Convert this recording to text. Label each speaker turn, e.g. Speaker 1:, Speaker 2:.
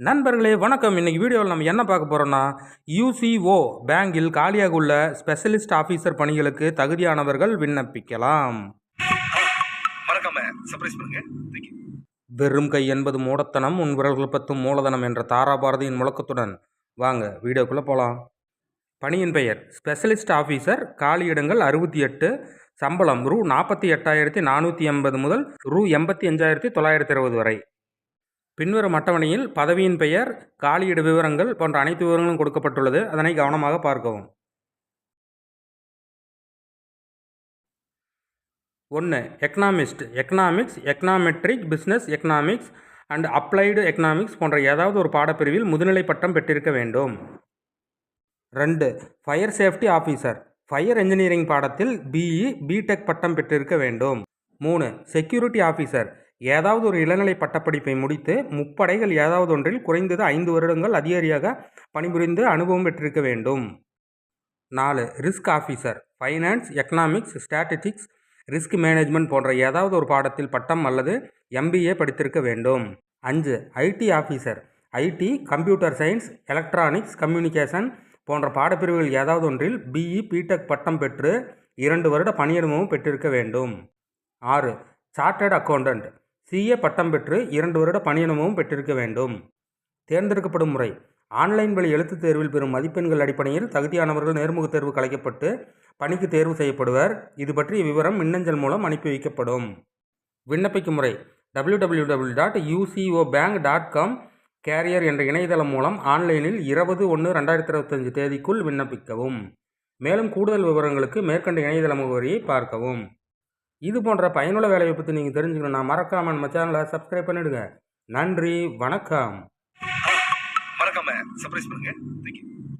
Speaker 1: நண்பர்களே வணக்கம். இன்னைக்கு வீடியோவில் நம்ம என்ன பார்க்க போகிறோம்னா யூசிஓ பேங்கில் காலியாக உள்ள ஸ்பெஷலிஸ்ட் ஆஃபீஸர் பணிகளுக்கு தகுதியானவர்கள் விண்ணப்பிக்கலாம். வெறும் கை என்பது மூடத்தனம் உன் விரல்கள் பத்தும் மூலதனம் என்ற தாராபாரதியின் முழக்கத்துடன். வாங்க வீடியோக்குள்ளே போகலாம் பணியின் பெயர் ஸ்பெஷலிஸ்ட் ஆஃபீஸர் காலியிடங்கள் அறுபத்தி எட்டு சம்பளம் ரூ நாற்பத்தி எட்டாயிரத்தி நானூற்றி எண்பது முதல் ரூ எண்பத்தி அஞ்சாயிரத்தி தொள்ளாயிரத்தி இருபது வரை. பின்வரும் அட்டவணையில் பதவியின் பெயர் காலியிட விவரங்கள் போன்ற அனைத்து விவரங்களும் கொடுக்கப்பட்டுள்ளது. அதனை கவனமாக பார்க்கவும். ஒன்று economist economics econometric business economics and applied economics போன்ற ஏதாவது ஒரு பாடப்பிரிவில் முதுநிலை பட்டம் பெற்றிருக்க வேண்டும். ரெண்டு fire safety officer fire engineering பாடத்தில் பிஇ பிடெக் பட்டம் பெற்றிருக்க வேண்டும். மூணு செக்யூரிட்டி ஆஃபீஸர் ஏதாவது ஒரு இளநிலை பட்டப்படிப்பை முடித்து முப்படைகள் ஏதாவது ஒன்றில் குறைந்தது ஐந்து வருடங்கள் அதிகாரியாக பணிபுரிந்து அனுபவம் பெற்றிருக்க வேண்டும். நாலு risk officer finance economics statistics risk management போன்ற ஏதாவது ஒரு பாடத்தில் பட்டம் அல்லது எம்பிஏ படித்திருக்க வேண்டும். அஞ்சு IT officer IT computer science electronics communication போன்ற பாடப்பிரிவுகள் ஏதாவது ஒன்றில் பிஇ பிடெக் பட்டம் பெற்று இரண்டு வருட பணியனுபவம் பெற்றிருக்க வேண்டும். ஆறு சார்ட்டர்ட் அக்கௌண்டன்ட் சிஏ பட்டம் பெற்று இரண்டு வருட பணியனுமும் பெற்றிருக்க வேண்டும். தேர்ந்தெடுக்கப்படும் முறை. ஆன்லைன் வழி எழுத்துத் தேர்வில் பெறும் மதிப்பெண்கள் அடிப்படையில் தகுதியானவர்கள் நேர்முகத் தேர்வு கலைக்கப்பட்டு பணிக்கு தேர்வு செய்யப்படுவர். இது பற்றிய விவரம் மின்னஞ்சல் மூலம் அனுப்பி வைக்கப்படும். விண்ணப்பிக்கும் முறை. www.ucobbank.com dot UCO bank dot com career என்ற இணையதளம் மூலம் ஆன்லைனில் இருபது ஒன்று ரெண்டாயிரத்தி இருபத்தஞ்சு தேதிக்குள் விண்ணப்பிக்கவும். மேலும் கூடுதல் விவரங்களுக்கு மேற்கண்ட இணையதள முகவரியை பார்க்கவும். இது போன்ற பயனுள்ள வேலையை பற்றி நீங்கள் தெரிஞ்சுக்கணும்னா மறக்காம நம்ம சேனலை சப்ஸ்கிரைப் பண்ணிடுங்க. நன்றி வணக்கம்.
Speaker 2: மறக்காம சர்ப்ரைஸ் பண்ணுங்க. தேங்க்யூ